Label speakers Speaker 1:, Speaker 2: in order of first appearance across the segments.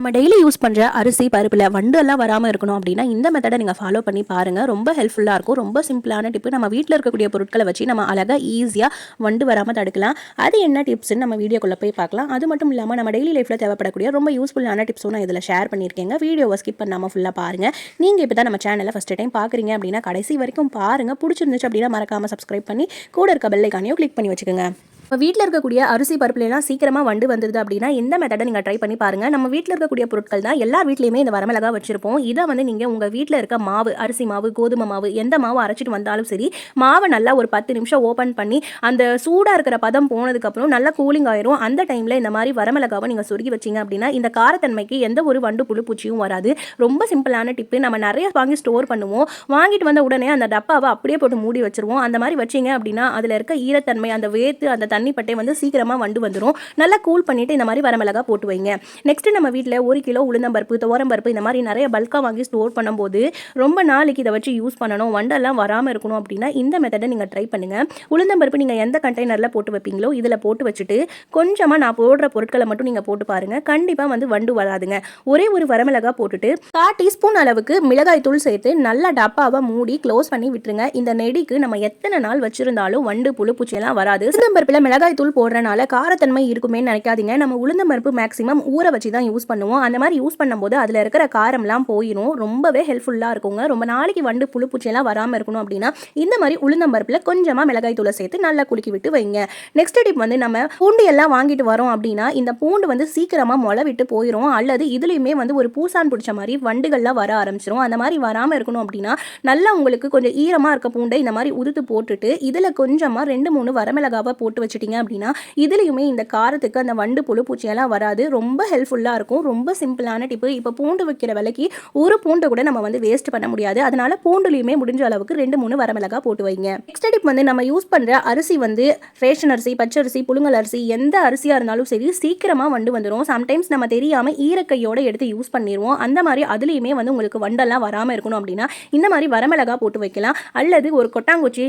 Speaker 1: நம்ம daily use பண்ணுற அரிசி பருப்பில் வண்டு எல்லாம் வராமல் இருக்கணும் அப்படின்னா இந்த மெத்தடை நீங்கள் ஃபாலோ பண்ணி பாருங்கள் ரொம்ப ஹெல்ப்ஃபுல்லாக இருக்கும். ரொம்ப சிம்பிளான டிப்பு நம்ம வீட்டில் இருக்கக்கூடிய பொருட்களை வச்சு நம்ம அழகாக ஈஸியாக வண்டு வராமல் தடுக்கலாம். அது என்ன டிப்ஸ்னு நம்ம வீடியோக்குள்ளே போய் பார்க்கலாம். அது மட்டும் இல்லாமல் நம்ம டெய்லி லைஃப்பில் தேவைப்படக்கூடிய ரொம்ப யூஸ்ஃபுல்லான டிப்ஸும் நான் இதில் ஷேர் பண்ணியிருக்கேங்க. வீடியோவை ஸ்கிப் பண்ணாமல் ஃபுல்லாக பாருங்கள் நீங்கள் இப்போ தான் நம்ம சேனலை ஃபஸ்ட் டைம் பார்க்குறீங்க அப்படின்னா கடைசி வரைக்கும் பாருங்கள் பிடிச்சிருந்துச்சு அப்படின்னா மறக்காமல் சப்ஸ்கிரைப் பண்ணி கூட இருக்க பெல்லைக்கானையும் கிளிக் பண்ணி வச்சுக்கோங்க. இப்போ வீட்டில் இருக்கக்கூடிய அரிசி பருப்புலாம் சீக்கிரமாக வண்டு வந்துடுது அப்படின்னா இந்த மெத்தடை நீங்கள் ட்ரை பண்ணி பாருங்கள் நம்ம வீட்டில் இருக்கக்கூடிய பொருட்கள் தான் எல்லா வீட்லேயுமே இந்த வரமிளகா வச்சிருப்போம். இதை வந்து நீங்கள் உங்கள் வீட்டில் இருக்க மாவு அரிசி மாவு கோதுமை மாவு எந்த மாவு அரைச்சிட்டு வந்தாலும் சரி மாவை நல்லா ஒரு பத்து நிமிஷம் ஓப்பன் பண்ணி அந்த சூடாக இருக்கிற பதம் போனதுக்கப்புறம் நல்லா கூலிங் ஆயிரும். அந்த டைமில் இந்த மாதிரி வரமிளகாவை நீங்கள் சொருகி வச்சிங்க அப்படின்னா இந்த காரத்தன்மைக்கு எந்த ஒரு வண்டு புழு பூச்சியும் வராது. ரொம்ப சிம்பிளான டிப்பு நம்ம நிறைய வாங்கி ஸ்டோர் பண்ணுவோம். வாங்கிட்டு வந்த உடனே அந்த டப்பாவை அப்படியே போட்டு மூடி வச்சிருவோம். அந்த மாதிரி வச்சிங்க அப்படின்னா அதில் இருக்க ஈரத்தன்மை அந்த வேத்து அந்த தண்ணி பட்டை வந்து சீக்கிரமாக வண்டு வந்துடும் நல்லா கூல் பண்ணிவிட்டு இந்த மாதிரி வரமிளகா போட்டு வைங்க. நெக்ஸ்ட்டு நம்ம வீட்டில் ஒரு கிலோ உளுந்தம்பருப்பு துவரம்பருப்பு இந்த மாதிரி நிறைய பல்காக வாங்கி ஸ்டோர் பண்ணும்போது ரொம்ப நாளைக்கு இதை வச்சு யூஸ் பண்ணணும். வண்டெல்லாம் வராமல் இருக்கணும் அப்படின்னா இந்த மெத்தடை நீங்கள் ட்ரை பண்ணுங்கள் உளுந்தம்பருப்பு நீங்கள் எந்த கண்டெய்னரில் போட்டு வைப்பீங்களோ இதில் போட்டு வச்சுட்டு கொஞ்சமாக நான் போடுற பொருட்களை மட்டும் நீங்கள் போட்டு பாருங்கள் கண்டிப்பாக வந்து வண்டு வராதுங்க. ஒரே ஒரு வரமிளகா போட்டுட்டு கால் டீஸ்பூன் அளவுக்கு மிளகாய் தூள் சேர்த்து நல்லா டப்பாவை மூடி க்ளோஸ் பண்ணி விட்டுருங்க. இந்த நெடிக்கு நம்ம எத்தனை நாள் வச்சிருந்தாலும் வண்டு புழு பூச்சியெல்லாம் வராது. உளுந்தம்பருப்பில் மிளகாய் தூள் போடுறனால காரத்தன்மை இருக்குமே நினைக்காதீங்க. நம்ம உளுந்தம்பருப்பு மேக்ஸிமம் ஊற வச்சு தான் யூஸ் பண்ணுவோம். அந்த மாதிரி யூஸ் பண்ணும்போது அதில் இருக்கிற காரம்லாம் போயிடும் ரொம்பவே ஹெல்ப்ஃபுல்லாக இருக்குங்க. ரொம்ப நாளைக்கு வண்டு புழு பூச்சியெல்லாம் வராமல் இருக்கணும் அப்படின்னா இந்த மாதிரி உளுந்தம்பருப்பில் கொஞ்சமாக மிளகாய் தூளை சேர்த்து நல்லா குலுக்கி விட்டு வைங்க. நெக்ஸ்ட் டிப் வந்து நம்ம பூண்டு எல்லாம் வாங்கிட்டு வரோம் அப்படின்னா இந்த பூண்டு வந்து சீக்கிரமாக முளை விட்டு போயிடும் அல்லது இதுலேயுமே வந்து ஒரு பூசான் பிடிச்ச மாதிரி வண்டுகள்லாம் வர ஆரம்பிச்சிரும். அந்த மாதிரி வராமல் இருக்கணும் அப்படின்னா நல்லா உங்களுக்கு கொஞ்சம் ஈரமாக இருக்க பூண்டை இந்த மாதிரி உதுத்து போட்டுட்டு இதில் கொஞ்சமாக ரெண்டு மூணு வரமிளகாவை போட்டு வச்சுட்டிங்க அப்படின்னா இதுலேயுமே இந்த காரத்துக்கு அந்த வண்டு புழு பூச்சியெல்லாம் வராது. ரொம்ப ஹெல்ப்ஃபுல்லாக இருக்கும். ரொம்ப சிம்பிளான டிப்பு இப்போ பூண்டு வைக்கிற விலைக்கு ஒரு பூண்டை கூட நம்ம வந்து வேஸ்ட் பண்ண முடியாது. அதனால பூண்டுலையுமே முடிஞ்ச அளவுக்கு ரெண்டு மூணு வரமிளகா போட்டு வைங்க. நெக்ஸ்ட் டிப் வந்து நம்ம யூஸ் பண்ணுற அரிசி வந்து ரேஷன் அரிசி பச்சரிசி புழுங்கல் அரிசி எந்த அரிசியாக இருந்தாலும் சரி சீக்கிரமாக வண்டு வந்துடும் சம்டைம்ஸ் நம்ம தெரியாமல் ஈரக்கையோட எடுத்து யூஸ் பண்ணிடுவோம் அந்த மாதிரி அதுலேயுமே வந்து உங்களுக்கு வண்டெல்லாம் வராமல் இருக்கணும் அப்படின்னா இந்த மாதிரி வரமிளகா போட்டு வைக்கலாம். அல்லது ஒரு கொட்டாங்குச்சி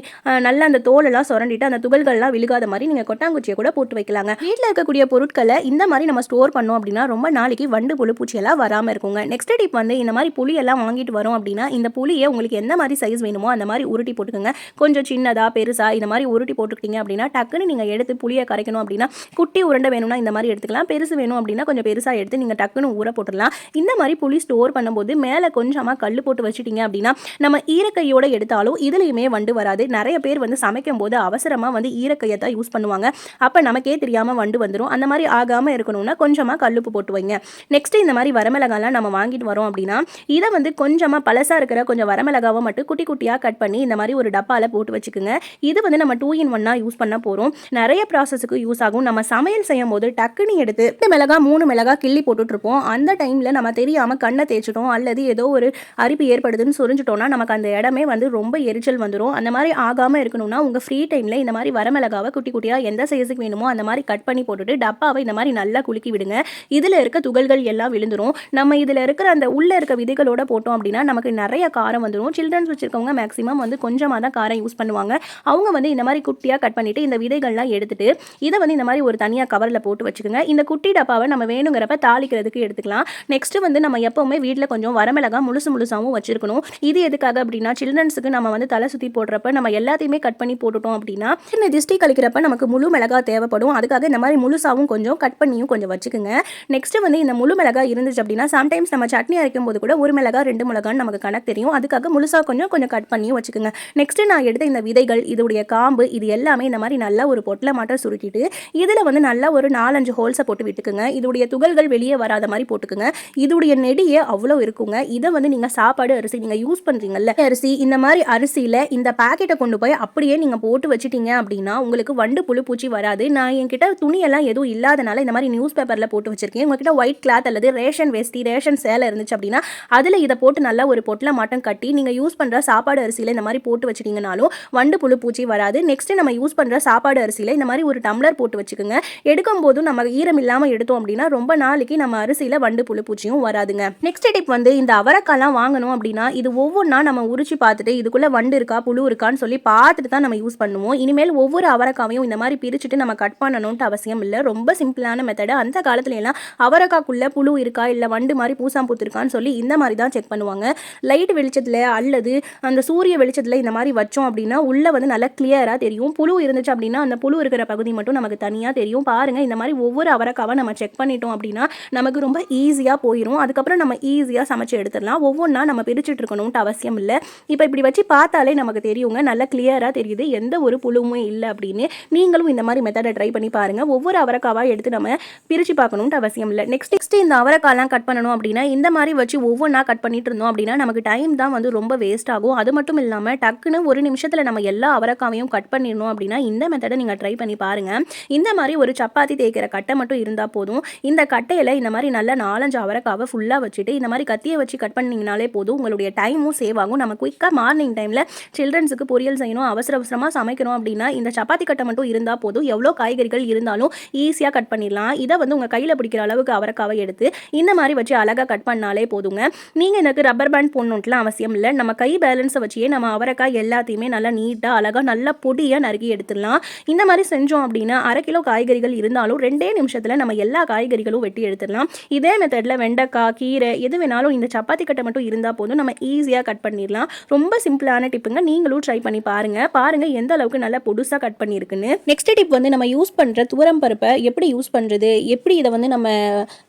Speaker 1: நல்லா அந்த தோலெல்லாம் சுரண்டிட்டு அந்த துகள்கள்லாம் விழுகாத மாதிரி நீங்கள் கொட்டாங்குச்சியை கூட போட்டு வைக்கலாங்க. வீட்டில் இருக்கக்கூடிய பொருட்களை இந்த மாதிரி நம்ம ஸ்டோர் பண்ணோம் அப்படின்னா ரொம்ப நாளைக்கு வண்டு புழு பூச்சியெல்லாம் வராமல் இருக்குங்க. நெக்ஸ்ட் டிப் வந்து இந்த மாதிரி புளியெல்லாம் வாங்கிட்டு வரோம் அப்படின்னா இந்த புளியை உங்களுக்கு எந்த மாதிரி சைஸ் வேணுமோ அந்த மாதிரி உருட்டி போட்டுக்கோங்க. கொஞ்சம் சின்னதா பெருசா இந்த மாதிரி உருட்டி போட்டுக்கிட்டீங்க அப்படின்னா டக்குன்னு நீங்கள் எடுத்து புளியை கரைக்கணும் அப்படின்னா குட்டி உருண்டை வேணும்னா இந்த மாதிரி எடுத்துக்கலாம். பெருசு வேணும் அப்படின்னா கொஞ்சம் பெருசாக எடுத்து நீங்கள் டக்குன்னு ஊற போட்டுடலாம். இந்த மாதிரி புளி ஸ்டோர் பண்ணும்போது மேலே கொஞ்சமாக கல் போட்டு வச்சுட்டீங்க அப்படின்னா நம்ம ஈரக்கையோட எடுத்தாலும் இதுலேயுமே வண்டு வராது. நிறைய பேர் வந்து சமைக்கும் போது அவசரமாக வந்து ஈரக்கையை தான் யூஸ் பண்ணுவாங்க. அப்போ நமக்கே தெரியாமல் வண்டு வந்துடும் அந்த மாதிரி ஆகாமல் இருக்கணும்னா கொஞ்சமாக கல்லுப்பு போட்டு வைங்க. நெக்ஸ்ட்டு இந்த மாதிரி வரமிளகாலாம் நம்ம வாங்கிட்டு வரோம் அப்படின்னா இதை வந்து கொஞ்சமாக பழசாக இருக்கிற கொஞ்சம் வரமிளகாவை மட்டும் குட்டி குட்டியாக கட் பண்ணி இந்த மாதிரி ஒரு டப்பாவில் போட்டு வச்சுக்கோங்க. இது வந்து நம்ம டூ இன் ஒன்னாக யூஸ் பண்ண போகிறோம் நிறைய ப்ராசஸுக்கு யூஸ் ஆகும். நம்ம சமையல் செய்யும் போது டக்குன்னு எடுத்து ரெண்டு மிளகா மூணு மிளகா கிள்ளி போட்டுட்டு இருப்போம். அந்த டைமில் நம்ம தெரியாமல் கண்ணை தேய்ச்சிட்டோம். அல்லது ஏதோ ஒரு அரிப்பு ஏற்படுதுன்னு சொரிஞ்சிட்டோம்னா நமக்கு அந்த இடமே வந்து ரொம்ப எரிச்சல் வந்துடும் அந்த மாதிரி ஆகாமல் இருக்கணும்னா உங்கள் ஃப்ரீ டைமில் இந்த மாதிரி வரமிளகாவை குட்டி குட்டியாக எந்த சைஸுக்கு வேணுமோ அந்த மாதிரி கட் பண்ணி போட்டுட்டு டப்பாவை இந்த மாதிரி நல்லா குலுக்கி விடுங்க. இதில் இருக்க துகள்கள் எல்லாம் விழுந்துடும் நம்ம இதில் இருக்கிற அந்த உள்ளே இருக்க விதைகளோட போட்டோம் அப்படின்னா நமக்கு நிறைய காரம் வந்துடும் சில்ட்ரன்ஸ் வச்சுருக்கவங்க மேக்ஸிமம் வந்து கொஞ்சமாக தான் காரம் யூஸ் பண்ணுவாங்க. அவங்க வந்து இந்த மாதிரி குட்டியாக கட் பண்ணிவிட்டு இந்த விதைகள்லாம் எடுத்துகிட்டு இதை வந்து இந்த மாதிரி ஒரு தனியாக கவரில் போட்டு வச்சுக்கோங்க. இந்த குட்டி டப்பாவை நம்ம வேணுங்கிறப்ப தாளிக்கிறதுக்கு எடுத்துக்கலாம். நெக்ஸ்ட்டு வந்து நம்ம எப்போவுமே வீட்டில் கொஞ்சம் வரமிளகா முழுசு முழுசாகவும் வச்சுருக்கணும். இது எதுக்காக அப்படின்னா சில்ட்ரன்ஸுக்கு நம்ம வந்து தலை சுற்றி போடுறப்ப நம்ம எல்லாத்தையுமே கட் பண்ணி போட்டுட்டோம் அப்படின்னா சின்ன திஷ்டி கழிக்கிறப்ப நமக்கு முழு மிளகா தேவைப்படும். அதுக்காக இந்த மாதிரி முழுசாவும் கொஞ்சம் கட் பண்ணியும் கொஞ்சம் வச்சுக்கோங்க. நெக்ஸ்ட்டு வந்து இந்த முழு மிளகா இருந்துச்சு அப்படின்னா சம்டைம்ஸ் நம்ம சட்னி அரைக்கும் போது கூட ஒரு மிளகா ரெண்டு மிளகான்னு நமக்கு கணக்கு தெரியும். அதுக்காக முழுசாக கொஞ்சம் கொஞ்சம் கட் பண்ணியும் வச்சுக்கோங்க. நெக்ஸ்ட்டு நான் எடுத்த இந்த விதைகள் இதோடைய காம்பு இது எல்லாமே இந்த மாதிரி நல்லா ஒரு பொட்டில் மாட்டம் சுருக்கிட்டு இதில் வந்து நல்லா ஒரு நாலஞ்சு ஹோல்ஸை போட்டு விட்டுக்குங்க. இதோடைய துகள்கள் வெளியே வராத மாதிரி போட்டுக்குங்க. இதோடைய நெடியே அவ்வளோ இருக்குங்க. இதை வந்து நீங்கள் சாப்பாடு அரிசி நீங்கள் யூஸ் பண்ணுறீங்கல்ல அரிசி இந்த மாதிரி அரிசியில் இந்த பாக்கெட்டை கொண்டு போய் அப்படியே நீங்கள் போட்டு வச்சிட்டீங்க அப்படின்னா உங்களுக்கு வண்டு புழு பூச்சி வராது. நான் என்கிட்ட துணியெல்லாம் எதுவும் இல்லாதனால இந்த மாதிரி நியூஸ் பேப்பரில் போட்டு வச்சிருக்கேன். உங்ககிட்ட ஒயிட் கிளாத் அல்லது ரேஷன் வேஸ்டி ரேஷன் சேலை இருந்துச்சு அப்படின்னா அதில் இதை போட்டு நல்லா ஒரு பொட்டில் மாட்டம் கட்டி நீங்கள் யூஸ் பண்ணுற சாப்பாடு அரிசியில் இந்த மாதிரி போட்டு வச்சிட்டிங்கனாலும் வண்டு புழு பூச்சி வராது. நெக்ஸ்ட் நம்ம யூஸ் பண்ணுற சாப்பாடு அரிசியில் இந்த மாதிரி ஒரு டம்ளர் போட்டு வச்சுக்கோங்க. எடுக்கும் போதும் நம்ம ஈரம் இல்லாமல் எடுத்தோம் அப்படின்னா ரொம்ப நாளைக்கு நம்ம அரிசியில் வண்டு புழு பூச்சியும் வராதுங்க. நெக்ஸ்ட் டிப் வந்து இந்த அவரைக்காய்லாம் வாங்கணும் அப்படின்னா இது ஒவ்வொன்றா நம்ம உரிச்சு பார்த்துட்டு இதுக்குள்ளே வண்டு இருக்கா புழு இருக்கான்னு சொல்லி பார்த்துட்டு தான் நம்ம யூஸ் பண்ணுவோம். இனிமேல் ஒவ்வொரு அவரைக்காவையும் இந்த மாதிரி பிரிச்சுட்டு நம்ம கட் பண்ணணும்ட்டு அவசியம் இல்லை. ரொம்ப சிம்பிளான மெத்தடு அந்த காலத்துல எல்லாம் அவரைக்காக்குள்ளே புழு இருக்கா? இல்லை வண்டு மாதிரி பூசாம்பூத்து இருக்கான்னு சொல்லி இந்த மாதிரி தான் செக் பண்ணுவாங்க. லைட் வெளிச்சத்தில் அல்லது அந்த சூரிய வெளிச்சத்தில் இந்த மாதிரி வச்சோம் அப்படின்னா உள்ளே வந்து நல்லா கிளியராக தெரியும். புழு இருந்துச்சு அப்படின்னா அந்த புழு இருக்கிற பகுதி மட்டும் நமக்கு தனியாக தெரியும். பாருங்கள் இந்த மாதிரி ஒவ்வொரு அவரைக்காவை நம்ம செக் பண்ணிட்டோம் அப்படின்னா நமக்கு ரொம்ப ஈஸியாக போயிடும் அதுக்கப்புறம் நம்ம ஈஸியாக சமைச்சு எடுத்துடலாம். ஒவ்வொன்றா நம்ம பிரிச்சுட்டு இருக்கணும்ட்டு அவசியம் இல்லை. இப்போ இப்படி வச்சு பார்த்தாலே நமக்கு தெரியுங்க. நல்லா கிளியராக தெரியுது. எந்த ஒரு புழுவுமே இல்லை அப்படின்னு. நீங்கள் நீங்களும் இந்த மாதிரி மெத்தடை ட்ரை பண்ணி பாருங்கள் ஒவ்வொரு அவரைக்காவாக எடுத்து நம்ம பிரித்து பார்க்கணுன்ட்டு அவசியம் இல்லை. நெக்ஸ்ட் நெக்ஸ்ட் இந்த அவரைக்காலாம் கட் பண்ணணும் அப்படின்னா இந்த மாதிரி வச்சு ஒவ்வொன்றா கட் பண்ணிட்டு இருந்தோம் அப்படின்னா நமக்கு டைம் தான் வந்து ரொம்ப வேஸ்ட் ஆகும். அது மட்டும் இல்லாமல் டக்குன்னு ஒரு நிமிஷத்தில் நம்ம எல்லா அவரைக்காவையும் கட் பண்ணிடணும் அப்படின்னா இந்த மெத்தடை நீங்கள் ட்ரை பண்ணி பாருங்கள் இந்த மாதிரி ஒரு சப்பாத்தி தேய்க்கிற கட்டை மட்டும் இருந்தால் போதும். இந்த கட்டையில் இந்த மாதிரி நல்ல நாலஞ்சு அவரைக்காவை ஃபுல்லாக வச்சுட்டு இந்த மாதிரி கத்தியை வச்சு கட் பண்ணிங்கனாலே போதும். உங்களுடைய டைமும் சேவ் ஆகும். நம்ம குயிக்காக மார்னிங் டைமில் சில்ட்ரன்ஸுக்கு பொரியல் செய்யணும் அவசர அவசரமாக சமைக்கணும் அப்படின்னா இந்த சப்பாத்தி கட்டை மட்டும் இருந்தால் இருந்தால் போதும். எவ்வளோ காய்கறிகள் இருந்தாலும் ஈஸியாக கட் பண்ணிடலாம். இதை வந்து உங்கள் கையில் பிடிக்கிற அளவுக்கு அவரைக்காவை எடுத்து இந்த மாதிரி வச்சு அழகாக கட் பண்ணாலே போதுங்க. நீங்கள் எனக்கு ரப்பர் பேண்ட் போடணுன்ட்டுலாம் அவசியம் இல்லை. நம்ம கை பேலன்ஸை வச்சே நம்ம அவரைக்காய் எல்லாத்தையுமே நல்லா நீட்டாக அழகாக நல்லா பொடியாக நறுக்கி எடுத்துடலாம். இந்த மாதிரி செஞ்சோம் அப்படின்னா அரை கிலோ காய்கறிகள் இருந்தாலும் ரெண்டே நிமிஷத்தில் நம்ம எல்லா காய்கறிகளும் வெட்டி எடுத்துடலாம். இதே மெத்தடில் வெண்டைக்காய் கீரை எது வேணாலும் இந்த சப்பாத்தி கட்டை மட்டும் இருந்தால் போதும். நம்ம ஈஸியாக கட் பண்ணிடலாம். ரொம்ப சிம்பிளான டிப்புங்க நீங்களும் ட்ரை பண்ணி பாருங்கள் பாருங்கள் எந்த அளவுக்கு நல்லா பொடுசாக கட் பண்ணியிருக்குன்னு நெக்ஸ்ட் டிப் வந்து நம்ம யூஸ் பண்ணுற துவரம் பருப்பை எப்படி யூஸ் பண்ணுறது எப்படி இதை வந்து நம்ம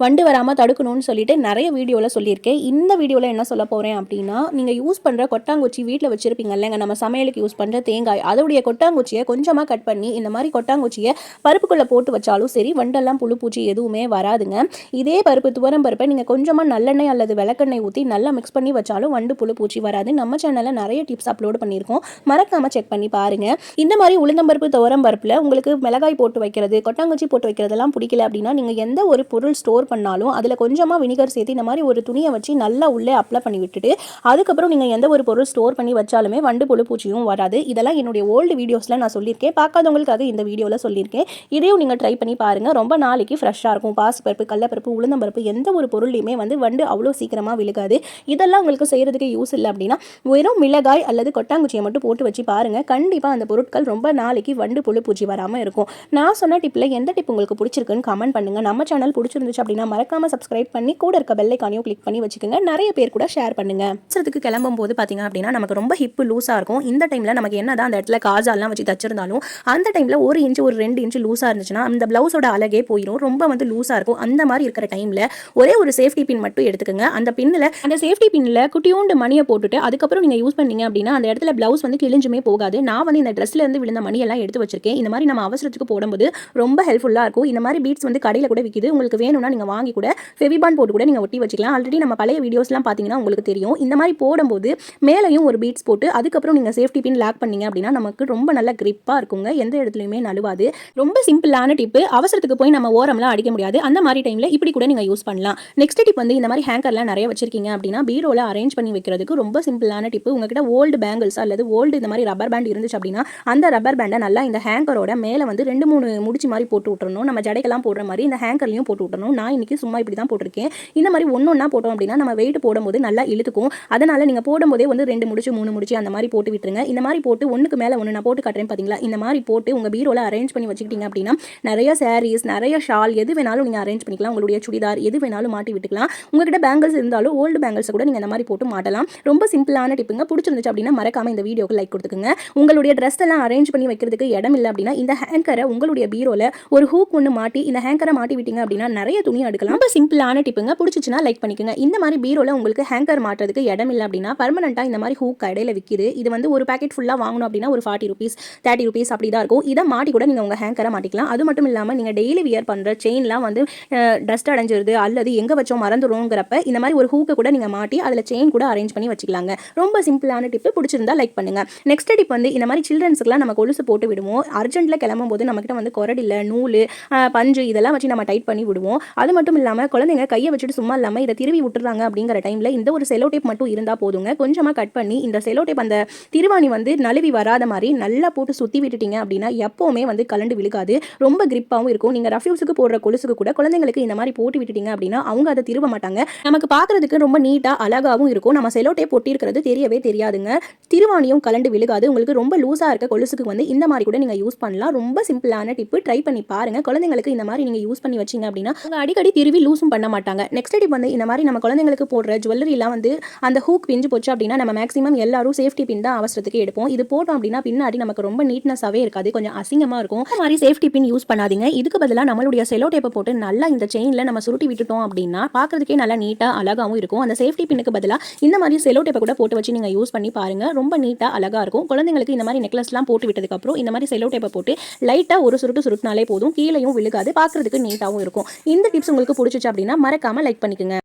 Speaker 1: வண்டு வராமல் தடுக்கணும்னு சொல்லிட்டு நிறைய வீடியோவில் சொல்லியிருக்கேன். இந்த வீடியோவில் என்ன சொல்ல போகிறேன் அப்படின்னா நீங்கள் யூஸ் பண்ணுற கொட்டாங்குச்சி வீட்டில் வச்சுருப்பீங்க இல்லைங்க நம்ம சமையலுக்கு யூஸ் பண்ணுற தேங்காய் அதோடைய கொட்டாங்குச்சியை கொஞ்சமாக கட் பண்ணி இந்த மாதிரி கொட்டாங்குச்சியை பருப்புக்குள்ளே போட்டு வச்சாலும் சரி வண்டெல்லாம் புழு பூச்சி எதுவுமே வராதுங்க. இதே பருப்பு துவரம் பருப்பை நீங்கள் கொஞ்சமாக நல்லெண்ணெய் அல்லது விளக்கெண்ணெய் ஊற்றி நல்லா மிக்ஸ் பண்ணி வச்சாலும் வண்டு புழு பூச்சி வராது. நம்ம சேனலில் நிறைய டிப்ஸ் அப்லோட் பண்ணியிருக்கோம். மறக்காமல் செக் பண்ணி பாருங்கள் இந்த மாதிரி உளுந்தம்பருப்பு துவரம் பருப்பு பருப்பில் உங்களுக்கு மிளகாய் போட்டு வைக்கிறது கொட்டாங்குச்சி போட்டு வைக்கிறதெல்லாம் பிடிக்கல அப்படின்னா நீங்கள் எந்த ஒரு பொருள் ஸ்டோர் பண்ணாலும் அதில் கொஞ்சமாக வினிகர் சேர்த்து இந்த மாதிரி ஒரு துணியை வச்சு நல்லா உள்ளே அப்ளை பண்ணி விட்டுட்டு அதுக்கப்புறம் நீங்கள் எந்த ஒரு பொருள் ஸ்டோர் பண்ணி வச்சாலுமே வண்டு புழு பூச்சியும் வராது. இதெல்லாம் என்னுடைய ஓல்டு வீடியோஸில் நான் சொல்லியிருக்கேன். பார்க்காதவங்களுக்காக இந்த வீடியோவில் சொல்லியிருக்கேன். இதையும் நீங்கள் ட்ரை பண்ணி பாருங்கள் ரொம்ப நாளைக்கு ஃப்ரெஷ்ஷாக இருக்கும். பாசிப்பருப்பு கடலப்பருப்பு உளுந்தம்பருப்பு எந்த ஒரு பொருளையுமே வந்து வண்டு அவ்வளோ சீக்கிரமாக விழுகாது. இதெல்லாம் உங்களுக்கு செய்கிறதுக்கு யூஸ் இல்லை அப்படின்னா வெறும் மிளகாய் அல்லது கொட்டாங்குச்சியை மட்டும் போட்டு வச்சு பாருங்கள் கண்டிப்பாக அந்த பொருட்கள் ரொம்ப நாளைக்கு வண்டு புழு பூச்சி வராமல் இருக்கும். நான் சொன்ன டிப்பில் எந்த டிப் உங்களுக்கு பிடிச்சிருக்குன்னு கமெண்ட் பண்ணுங்கள் நம்ம சேனல் பிடிச்சிருந்துச்சு அப்படின்னா மறக்காமல் சப்ஸ்கிரைப் பண்ணி கூட இருக்க பெல்லைக்கானையும் கிளிக் பண்ணி வச்சுக்கோங்க. நிறைய பேர் கூட ஷேர் பண்ணுங்க. அவசரத்துக்கு கிளம்பும் போது பார்த்தீங்க அப்படின்னா நமக்கு ரொம்ப ஹிப்பு லூஸாக இருக்கும். இந்த டைமில் நமக்கு என்னதான் அந்த இடத்துல காஜாலாம் வச்சு தச்சிருந்தாலும் அந்த டைமில் ஒரு இன்ச்சு ஒரு ரெண்டு இன்ச்சு லூஸாக இருந்துச்சுன்னா அந்த ப்ளவுஸோட அழகே போயிடும் ரொம்ப வந்து லூஸாக இருக்கும். அந்த மாதிரி இருக்கிற டைமில் ஒரே ஒரு சேஃப்டி பின் மட்டும் எடுத்துக்கோங்க. அந்த பின்னில் அந்த சேஃப்டி பின்னில் குட்டியோண்டு மணியை போட்டுட்டு அதுக்கப்புறம் நீங்கள் யூஸ் பண்ணீங்க அப்படின்னா அந்த இடத்துல ப்ளவுஸ் வந்து கிழிஞ்சுமே போகாது. நான் வந்து இந்த ட்ரெஸ்லேருந்து விழுந்த மணியெல்லாம் எடுத்து வச்சிருக்கேன். இந்த மாதிரி நம்ம அவசரத்துக்கு போடும்போது ரொம்ப ஹெல்ப்ஃபுல்லாக இருக்கும். இந்த மாதிரி பீட்ஸ் வந்து கடையில் கூட விற்கிது உங்களுக்கு வேணும்னா நீங்கள் வாங்கி கூட ஃபெவிபான் போட்டு கூட நீங்கள் ஒட்டி வச்சுக்கலாம். ஆல்ரெடி நம்ம பழைய வீடியோஸ்லாம் பார்த்தீங்கன்னா உங்களுக்கு தெரியும். இந்த மாதிரி போடும்போது மேலேயும் ஒரு பீட்ஸ் போட்டு அதுக்கப்புறம் நீங்கள் சேஃப்டி பின் லாக் பண்ணீங்க அப்படின்னா நமக்கு ரொம்ப நல்ல கிரிப்பாக இருக்குங்க. எந்த இடத்துலையுமே நழுவாது. ரொம்ப சிம்பிளான டிப்பு அவசரத்துக்கு போய் நம்ம ஓரம்லாம் அடிக்க முடியாது. அந்த மாதிரி டைமில் இப்படி கூட நீங்கள் யூஸ் பண்ணலாம். நெக்ஸ்ட் டிப் வந்து இந்த மாதிரி ஹேங்கர்லாம் நிறைய வச்சிருக்கீங்க அப்படின்னா பீரோவில் அரேஞ்ச் பண்ணி வைக்கிறதுக்கு ரொம்ப சிம்பிளான டிப்பு உங்ககிட்ட ஓல்டு பேங்கிள்ஸ் அல்லது ஓல்டு இந்த மாதிரி ரப்பர் பேண்ட் இருந்துச்சு அப்படின்னா அந்த ரப்பர் பேண்டை நல்லா இந்த ஹேங்கரோட மேலே வந்து ரெண்டு மூணு முடிச்சு மாதிரி போட்டு விட்டுறணும். நம்ம ஜடைக்கெல்லாம் போடுற மாதிரி இந்த ஹேங்கர்லையும் போட்டு விட்டுறணும். நான் இன்றைக்கி சும்மா இப்படி தான் போட்டிருக்கேன். இந்த மாதிரி ஒன்று ஒன்றா போட்டோம் அப்படின்னா நம்ம வெயிட் போடும்போது நல்லா இழுத்துக்கும். அதனால் நீங்கள் போடும்போதே வந்து ரெண்டு முடிச்சு மூணு முடிச்சு அந்த மாதிரி போட்டு விட்டுருங்க. இந்த மாதிரி போட்டு ஒன்றுக்கு மேலே ஒன்று நான் போட்டு காட்டுறேன் பார்த்தீங்களா இந்த மாதிரி போட்டு உங்கள் பீரோவில் அரேஞ்ச் பண்ணி வச்சுக்கிட்டீங்க அப்படின்னா நிறைய சாரீஸ் நிறைய ஷால் எது வேணாலும் நீங்கள் அரேஞ்ச் பண்ணிக்கலாம். உங்களுடைய சுடிதார் எது வேணாலும் மாட்டி விட்டுக்கலாம். உங்ககிட்ட பேங்கிள்ஸ் இருந்தாலும் ஓல்டு பேங்கிள்ஸ் கூட நீங்கள் இந்த மாதிரி போட்டு மாட்டலாம். ரொம்ப சிம்பிளான டிப்புங்க பிடிச்சிருந்துச்சு அப்படின்னா மறக்காம இந்த வீடியோக்கு லைக் கொடுத்துக்குங்க. உங்களுடைய ட்ரெஸ் எல்லாம் அரேஞ்ச் பண்ணி வைக்கிறதுக்கு இடம் இல்லை அப்படின்னா இந்த ஹேங்கரை உங்களுடைய பீரோவில் ஒரு ஹூக் ஒன்று மாட்டி இந்த ஹேங்கரை மாட்டி விட்டீங்க அப்படின்னா நிறைய துணி எடுக்கலாம் ரொம்ப சிம்பிளான டிப்புங்க. பிடிச்சிச்சுன்னா லைக் பண்ணிக்கோங்க. இந்த மாதிரி பீரோவில் உங்களுக்கு ஹேங்கர் மாட்டுறதுக்கு இடம் இல்லை அப்படின்னா பர்மனெண்ட்டாக இந்த மாதிரி ஹூக் கடையில் விற்கிது இது வந்து ஒரு பேக்கெட் ஃபுல்லாக வாங்கணும் அப்படின்னா ஒரு ஃபார்ட்டி ருபீஸ் தேர்ட்டி ருபீஸ் அப்படி தான் இருக்கும். இதை மாட்டி கூட நீங்கள் உங்கள் ஹேங்கரை மாட்டிக்கலாம். அது மட்டும் இல்லாமல் நீங்கள் டெய்லி வியர் பண்ணுற செயின்லாம் வந்து டஸ்ட் அடைஞ்சிருது அல்லது எங்கே வச்சோம் மறந்துடும்ங்கிறப்ப இந்த மாதிரி ஒரு ஹூக்கை கூட நீங்கள் மாட்டி அதில் செயின் கூட அரேஞ்ச் பண்ணி வச்சுக்கலாங்க. ரொம்ப சிம்பிளான டிப்பு. பிடிச்சிருந்தா லைக் பண்ணுங்க. நெக்ஸ்ட் டிப் வந்து இந்த மாதிரி சில்ட்ரன்ஸுக்குலாம் நம்ம கொலுசு போட்டு விடுவோம். அர்ஜென்ட்டில் கிளம்பும் போது நம்மக்கிட்ட வந்து குரடில்ல நூல் பஞ்சு இதெல்லாம் வச்சு நம்ம டைட் பண்ணி விடுவோம். அது மட்டும் இல்லாமல் குழந்தைங்க கையை வச்சுட்டு சும்மா இல்லாமல் இதை திருவி விட்டுறாங்க அப்படிங்கிற டைமில் இந்த ஒரு செலோ டேப் மட்டும் இருந்தால் போதுங்க. கொஞ்சமாக கட் பண்ணி இந்த செலோ டேப் அந்த திருவாணி வந்து நழுவி வராத மாதிரி நல்லா போட்டு சுற்றி விட்டுட்டீங்க அப்படின்னா எப்போவுமே வந்து கலண்டு விழுகாது. ரொம்ப கிரிப்பாகவும் இருக்கும். நீங்கள் ரஃப்யூஸுக்கு போடுற கொலுசுக்கு கூட குழந்தைங்களுக்கு இந்த மாதிரி போட்டு விட்டுட்டீங்க அப்படின்னா அவங்க அதை திருவ மாட்டாங்க. நமக்கு பார்க்கறதுக்கு ரொம்ப நீட்டாக அழகாகவும் இருக்கும். நம்ம செலோ டேப் ஒட்டியிருக்கிறது தெரியவே தெரியாதுங்க. திருவாணியும் கலண்டு விழுகாது. உங்களுக்கு ரொம்ப லூஸாக இருக்க கொலுசுக்கு வந்து இந்த மாதிரி கூட நீங்கள் யூஸ் பண்ணலாம். ரொம்ப சிம்பிளான டிப்பு. ட்ரை பண்ணி பாருங்கள் குழந்தைங்களுக்கு இந்த மாதிரி நீங்கள் யூஸ் பண்ணி வச்சிங்க அப்படின்னா அவங்க அடிக்கடி திருவி லூஸும் பண்ண மாட்டாங்க. நெக்ஸ்ட் டிப் வந்து இந்த மாதிரி நம்ம குழந்தைங்களுக்கு போடுற ஜுவல்லரிலாம் வந்து அந்த ஹூக் பிஞ்சு போச்சு அப்படின்னா நம்ம மேக்ஸிமம் எல்லாரும் சேஃப்டி பின் தான் அவசரத்துக்கு எடுப்போம். இது போட்டோம் அப்படின்னா பின்னாடி நமக்கு ரொம்ப நீட்னஸாகவே இருக்காது. கொஞ்சம் அசிங்கமாக இருக்கும். அந்த மாதிரி சேஃப்டி பின் யூஸ் பண்ணாதீங்க. இதுக்கு பதிலாக நம்மளுடைய செலோ டேப்பை போட்டு நல்லா இந்த செயினில் நம்ம சுருட்டி விட்டுட்டோம் அப்படின்னா பார்க்குறதுக்கே நல்லா நீட்டாக அழகாகவும் இருக்கும். அந்த சேஃப்டி பின்னுக்கு பதிலாக இந்த மாதிரி செலோ டேப்பை கூட போட்டு வச்சு நீங்கள் யூஸ் பண்ணி பாருங்க. ரொம்ப நீட்டாக அழகாக இருக்கும். குழந்தைங்களுக்கு இந்த மாதிரி நெக்லஸ்லாம் போட்டு விட்டதுக்கப்புறம் இந்த மாதிரி செலோ டேப்பை போட்டு லைட்டாக ஒரு சுருட்டு சுருட்டினாலே போதும். கீழேயும் விழுகாது. பார்க்குறதுக்கு நீட்டாகவும் இருக்கும். இந்த டிப்ஸ் உங்களுக்கு பிடிச்சிச்சு அப்படின்னா மறக்காம லைக் பண்ணிக்கோங்க.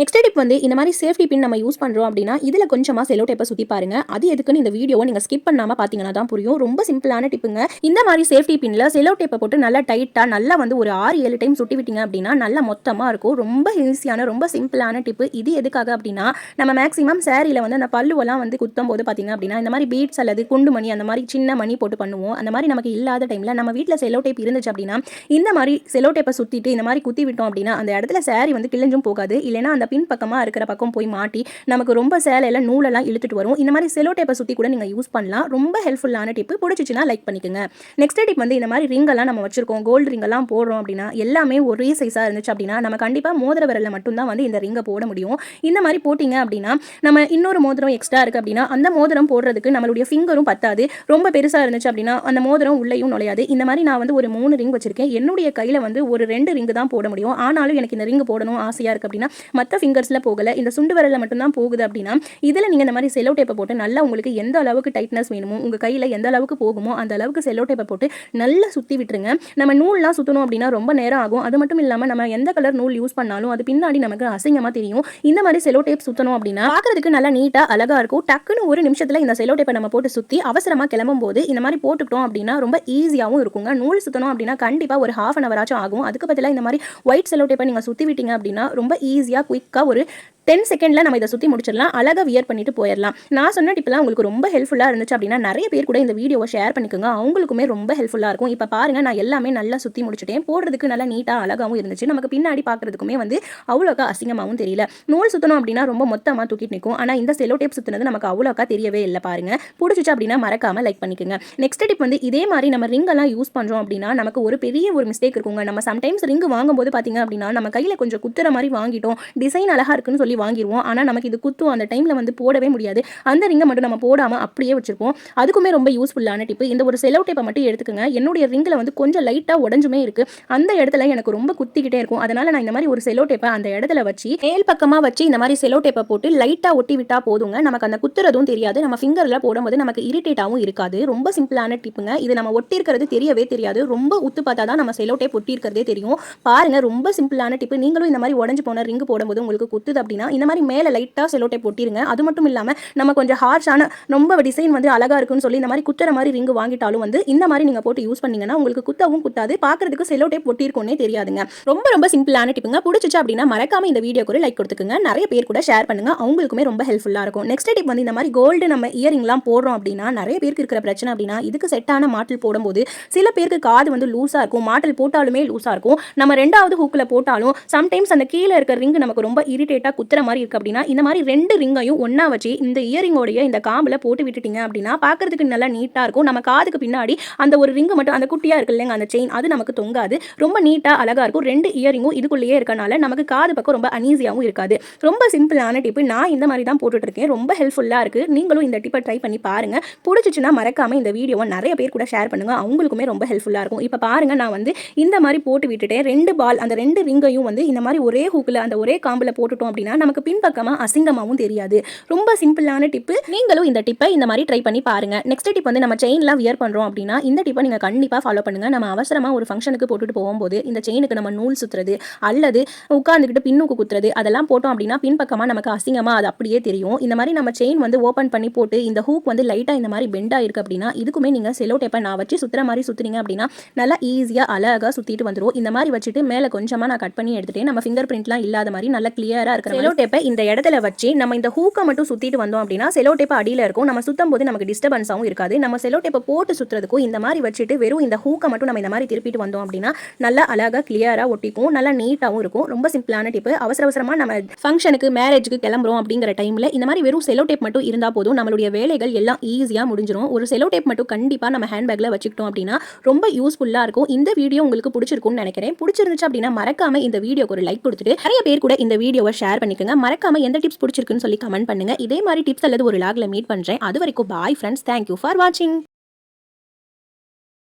Speaker 1: நெக்ஸ்ட் டிப் வந்து இந்த மாதிரி சேஃப்டி பின் நம்ம யூஸ் பண்ணுறோம் அப்படின்னா இதில் கொஞ்சமாக செலோ டேப்பை சுற்றி பாருங்க. அது எதுக்குன்னு இந்த வீடியோவை நீங்கள் ஸ்கிப் பண்ணாமல் பார்த்தீங்கன்னா தான் புரியும். ரொம்ப சிம்பிளான டிப்புங்க இந்த மாதிரி சேஃப்டி பின்ல செலோ டேப்பை போட்டு நல்லா டைட்டாக நல்லா வந்து ஒரு ஆறு ஏழு டைம் சுட்டி விட்டீங்க அப்படின்னா நல்லா மொத்தமாக இருக்கும். ரொம்ப ஈஸியான ரொம்ப சிம்பிளான டிப்பு இது எதுக்காக அப்படின்னா நம்ம மேக்ஸிமம் சேரீல வந்து அந்த பல்லுவெல்லாம் வந்து குத்தும் போது பார்த்தீங்க அப்படின்னா இந்த மாதிரி பீட்ஸ் அல்லது குண்டு மணி அந்த மாதிரி சின்ன மணி போட்டு பண்ணுவோம். அந்த மாதிரி நமக்கு இல்லாத டைமில் நம்ம வீட்டில் செலோ டேப் இருந்துச்சு அப்படின்னா இந்த மாதிரி செலோ டேப்பை சுற்றிட்டு இந்த மாதிரி குத்தி விட்டோம் அப்படின்னா அந்த இடத்துல சேரீ வந்து கிழிஞ்சும் போகாது. இல்லைன்னா அந்த பின்பக்கமாக இருக்கிற பக்கம் போய் மாட்டி நமக்கு ரொம்ப சேலையில் நூலெல்லாம் இழுத்துட்டு வரும். இந்த மாதிரி செலோ டேப்பை சுற்றி கூட நீங்கள் யூஸ் பண்ணலாம். ரொம்ப ஹெல்ப்ஃபுல்லான டிப்பு பிடிச்சிச்சின்னா லைக் பண்ணிக்கோங்க. நெக்ஸ்ட் டிப் வந்து இந்த மாதிரி ரிங்கெல்லாம் நம்ம வச்சிருக்கோம். கோல்டு ரிங்கெல்லாம் போடுறோம் அப்படின்னா எல்லாமே ஒரே சைஸாக இருந்துச்சு அப்படின்னா நம்ம கண்டிப்பாக மோதிர விரலில் மட்டும்தான் வந்து இந்த ரிங்கை போட முடியும். இந்த மாதிரி போட்டிங்க அப்படின்னா நம்ம இன்னொரு மோதிரம் எக்ஸ்ட்ரா இருக்குது அப்படின்னா அந்த மோதிரம் போடுறதுக்கு நம்மளுடைய ஃபிங்கரும் பத்தாது. ரொம்ப பெருசாக இருந்துச்சு அப்படின்னா அந்த மோதிரம் உள்ளேயும் நுழையாது. இந்த மாதிரி நான் வந்து ஒரு மூணு ரிங் வச்சிருக்கேன். என்னுடைய கையில் வந்து ஒரு ரெண்டு ரிங்கு தான் போட முடியும். ஆனாலும் எனக்கு இந்த ரிங் போடணும் ஆசையாக இருக்குது அப்படின்னா மற்ற ஃபிங்கர்ஸில் போகலை. இந்த சுண்டு விரலில் மட்டும்தான் போகுது அப்படின்னா இதில் நீங்கள் இந்த மாதிரி செலோ டேப்பை போட்டு நல்லா உங்களுக்கு எந்த அளவுக்கு டைட்னஸ் வேணுமோ உங்கள் கையில் எந்த அளவுக்கு போகுமோ அந்த அளவுக்கு செலோ டேப்பை போட்டு நல்லா சுற்றி விட்டுருங்க. நம்ம நூல்லாம் சுற்றணும் அப்படின்னா ரொம்ப நேரம் ஆகும். அது மட்டும் இல்லாமல் நம்ம எந்த கலர் நூல் யூஸ் பண்ணாலும் அது பின்னாடி நமக்கு அசிங்கமாக தெரியும். இந்த மாதிரி செலோ டேப் சுற்றணும் அப்படின்னா பார்க்குறதுக்கு நல்லா நீட்டாக அழகாக இருக்கும். டக்குன்னு ஒரு நிமிஷத்தில் இந்த செலோ டேப்பை நம்ம போட்டு சுற்றி அவசரமாக கிளம்பும் போது இந்த மாதிரி போட்டுக்கிட்டோம் அப்படின்னா ரொம்ப ஈஸியாகவும் இருக்குங்க. நூல் சுற்றணும் அப்படின்னா கண்டிப்பாக ஒரு ஹாஃப் அன் ஹவராச்சும் ஆகும். அதுக்கு பதிலாக இந்த மாதிரி ஒயிட் செலோ டேப்பை நீங்கள் சுற்றி விட்டீங்க அப்படின்னா ரொம்ப ஈஸியாக குயிக் குயிக்காக ஒரு டென் செகண்டில் நம்ம இதை சுற்றி முடிச்சிடலாம். அழகாக வியர் பண்ணிட்டு போயிடலாம். நான் சொன்ன டிப்லாம் உங்களுக்கு ரொம்ப ஹெல்ப்ஃபுல்லாக இருந்துச்சு அப்படின்னா நிறைய பேர் கூட இந்த வீடியோவை ஷேர் பண்ணிக்கோங்க. அவங்களுக்குமே ரொம்ப ஹெல்ப்ஃபுல்லாக இருக்கும். இப்போ பாருங்கள் நான் எல்லாமே நல்லா சுற்றி முடிச்சிட்டேன். போடுறதுக்கு நல்லா நீட்டாக அழகாகவும் இருந்துச்சு. நமக்கு பின்னாடி பார்க்குறதுக்குமே வந்து அவ்வளோக்கா அசிங்கமாகவும் தெரியல. நூல் சுற்றணும் அப்படின்னா ரொம்ப மொத்தமாக தூக்கிட்டு நிற்கும் ஆனால் இந்த செலோ டேப் சுற்றினது நமக்கு அவ்வளோக்கா தெரியவே இல்லை பாருங்க. பிடிச்சிச்சு அப்படின்னா மறக்காமல் லைக் பண்ணிக்கோங்க. நெக்ஸ்ட் டிப் வந்து இதே மாதிரி நம்ம ரிங்கெல்லாம் எல்லாம் யூஸ் பண்ணுறோம் அப்படின்னா நமக்கு ஒரு பெரிய ஒரு மிஸ்டேக் இருக்குங்க. நம்ம சம்டைம்ஸ் ரிங் வாங்கும்போது பார்த்தீங்க அப்படின்னா நம்ம கையில் கொஞ்சம் குத்துற மாதிரி வாங்கிட்டோம். டிசைன் அழகாக இருக்குன்னு சொல்லி வாங்கிடுவோம் ஆனால் நமக்கு இது குத்தும் அந்த டைமில் வந்து போடவே முடியாது. அந்த ரிங்கை மட்டும் நம்ம போடாமல் அப்படியே வச்சுருப்போம். அதுக்குமே ரொம்ப யூஸ்ஃபுல்லான டிப்பு இந்த ஒரு செலவு டேப்பை மட்டும் எடுத்துக்கோங்க. என்னுடைய ரிங்கில் வந்து கொஞ்சம் லைட்டாக உடஞ்சுமே இருக்குது அந்த இடத்துல எனக்கு ரொம்ப குத்திக்கிட்டே இருக்கும். அதனால் நான் இந்த மாதிரி ஒரு செலோ டேப்பை அந்த இடத்துல வச்சு மேல் பக்கமாக வச்சு இந்த மாதிரி செலோ டேப்பை போட்டு லைட்டாக ஒட்டி விட்டால் போதுங்க. நமக்கு அந்த குத்துறதும் தெரியாது. நம்ம ஃபிங்கரில் போடும்போது நமக்கு இரிட்டேட்டாகவும் இருக்காது. ரொம்ப சிம்பிளான டிப்புங்க இது நம்ம ஒட்டியிருக்கிறது தெரியவே தெரியாது. ரொம்ப உத்து பார்த்தா தான் நம்ம செலோ டேப் ஒட்டியிருக்கிறதே தெரியும். பாருங்க ரொம்ப சிம்பிளான டிப்பு நீங்களும் இந்த மாதிரி உடஞ்சி போன ரிங்கு போடும்போது உங்களுக்கு குத்துது அப்படின்னா இந்த மாதிரி மேலே லைட்டாக செலோட்டை போட்டிருங்க அது மட்டும் இல்லாமல் நம்ம கொஞ்சம் ஹார்ஷான ரொம்ப டிசைன் வந்து அழகாக இருக்குன்னு சொல்லி இந்த மாதிரி குத்துற மாதிரி ரிங்கு வாங்கிட்டாலும் வந்து இந்த மாதிரி நீங்கள் போட்டு யூஸ் பண்ணீங்கன்னா உங்களுக்கு குத்தவும் குத்தாது. பார்க்கறதுக்கு செலோட்டை போட்டிருக்கோன்னே தெரியாதுங்க. ரொம்ப ரொம்ப சிம்பிளான டிப்புங்க பிடிச்சிச்சு அப்படின்னா மறக்காம இந்த வீடியோக்கு ஒரு லைக் கொடுத்துக்குங்க. நிறைய பேர் கூட ஷேர் பண்ணுங்க. அவங்களுக்குமே ரொம்ப ஹெல்ப்ஃபுல்லாக இருக்கும். நெக்ஸ்ட் டிப் வந்து இந்த மாதிரி கோல்டு நம்ம இயரிங்லாம் போடுறோம் அப்படின்னா நிறைய பேருக்கு இருக்கிற பிரச்சனை அப்படின்னா இதுக்கு செட்டான மாட்டில் போடும்போது சில பேருக்கு காது வந்து லூஸாக இருக்கும். மாட்டில் போட்டாலுமே லூஸாக இருக்கும். நம்ம ரெண்டாவது ஹூக்கில் போட்டாலும் சம்டைம்ஸ் அந்த கீழே இருக்க ரிங் நமக்கு ரொம்ப இரிட்டேட்டாக குத்துற மாதிரி இருக்குது அப்படின்னா இந்த மாதிரி ரெண்டு ரிங்கையும் ஒன்றா வச்சு இந்த இயரிங்கோடைய இந்த காம்பில் போட்டு விட்டுட்டீங்க அப்படின்னா பார்க்கறதுக்கு நல்லா நீட்டாக இருக்கும். நம்ம காதுக்கு பின்னாடி அந்த ஒரு ரிங்கு மட்டும் அந்த குட்டியாக இருக்கு இல்லைங்க அந்த செயின் அது நமக்கு தொங்காது. ரொம்ப நீட்டாக அழகாக இருக்கும். ரெண்டு இயரிங்கும் இதுக்குள்ளேயே இருக்கனால நமக்கு காது பக்கம் ரொம்ப அனீசியாகவும் இருக்காது. ரொம்ப சிம்பிளான டிப்பு. நான் இந்த மாதிரி தான் போட்டுட்ருக்கேன். ரொம்ப ஹெல்ப்ஃபுல்லாக இருக்குது நீங்களும் இந்த டிப்பை ட்ரை பண்ணி பாருங்கள் பிடிச்சிச்சுன்னா மறக்காமல் இந்த வீடியோவை நிறைய பேர் கூட ஷேர் பண்ணுங்கள் அவங்களுக்குமே ரொம்ப ஹெல்ப்ஃபுல்லாக இருக்கும். இப்போ பாருங்கள் நான் வந்து இந்த மாதிரி போட்டு விட்டுட்டேன். ரெண்டு பால் அந்த ரெண்டு ரிங்கையும் வந்து இந்த மாதிரி ஒரே ஹூக்கில் அந்த ஒரே காம்பில் போட்டுட்டோம் அப்படின்னா நமக்கு பின்பக்கமாக அசிங்கமாகவும் தெரியாது. ரொம்ப சிம்பிளான டிப்பு. நீங்களும் இந்த டிப்பை இந்த மாதிரி ட்ரை பண்ணி பாருங்க. நெக்ஸ்ட் டிப் வந்து நம்ம செயின்லாம் வியர் பண்ணுறோம் அப்படின்னா இந்த டிப்பை நீங்கள் கண்டிப்பாக ஃபாலோ பண்ணுங்க. நம்ம அவசரமாக ஒரு ஃபங்க்ஷனுக்கு போட்டுட்டு போகும்போது இந்த செயினுக்கு நம்ம நூல் சுற்றுறது அல்லது உட்காந்துக்கிட்டு பின்னுக்கு குத்துறது அதெல்லாம் போட்டோம் அப்படின்னா பின்பக்கமாக நமக்கு அசிங்கமாக அது அப்படியே தெரியும். இந்த மாதிரி நம்ம செயின் வந்து ஓப்பன் பண்ணி போட்டு இந்த ஹூக் வந்து லைட்டாக இந்த மாதிரி பெண்ட் ஆயிருக்கு அப்படின்னா இதுக்குமே நீங்கள் செலோ டேப்பை நான் வச்சு சுற்றுற மாதிரி சுற்றுறீங்க அப்படின்னா நல்லா ஈஸியாக அழகாக சுற்றிட்டு வந்துடும் இந்த மாதிரி வச்சுட்டு மேலே கொஞ்சமாக நான் கட் பண்ணி எடுத்துட்டேன் நம்ம ஃபிங்கர் பிரிண்ட்லாம் இல்லாத மாதிரி நல்லா கிளியராக இருக்கிற செலோ டேப்பை இந்த இடத்துல வச்சு நம்ம இந்த ஹூக்கை மட்டும் சுற்றிட்டு வந்தோம் அப்படின்னா செலோ அடியில் இருக்கும். நம்ம சுத்தம் போது நமக்கு டிஸ்டர்பன்ஸாகவும் இருக்காது. நம்ம செலோ டேப்பை போட்டு சுற்றுறதுக்கும் இந்த மாதிரி வச்சுட்டு வெறும் இந்த ஹூக்கை மட்டும் நம்ம இந்த மாதிரி திருப்பிட்டு வந்தோம் அப்படின்னா நல்லா அழகாக கிளியராக ஒட்டிக்கும். நல்லா நீட்டாகவும் இருக்கும். ரொம்ப சிம்பிளான டிப்பு அவசர அவசரமாக நம்ம ஃபங்க்ஷனுக்கு மேரேஜுக்கு கிளம்புறோம் அப்படிங்கிற டைமில் இந்த மாதிரி வெறும் செலோ டேப் மட்டும் இருந்தால் போதும். நம்மளுடைய வேலைகள் எல்லாம் ஈஸியாக முடிஞ்சிடும் ஒரு செலோ டேப் மட்டும் கண்டிப்பாக நம்ம ஹேண்ட்பேக்கில் வச்சுக்கிட்டோம் அப்படின்னா ரொம்ப யூஸ்ஃபுல்லாக இருக்கும். இந்த வீடியோ உங்களுக்கு பிடிச்சிருக்கும்னு நினைக்கிறேன். பிடிச்சிருந்துச்சு அப்படின்னா மறக்காம இந்த வீடியோக்கு ஒரு லைக் கொடுத்துட்டு நிறைய பேர் கூட இந்த வீடியோவை ஷேர் பண்ணிக்கோங்க மறக்காம எந்த டிப்ஸ் பிடிச்சிருக்குன்னு சொல்லி கமெண்ட் பண்ணுங்க. இதே மாதிரி டிப்ஸ் அல்லது ஒரு லாக்ல மீட் பண்றேன். அது வரைக்கும் பாய் ஃப்ரெண்ட்ஸ் தேங்க்யூ ஃபார் வாட்சிங்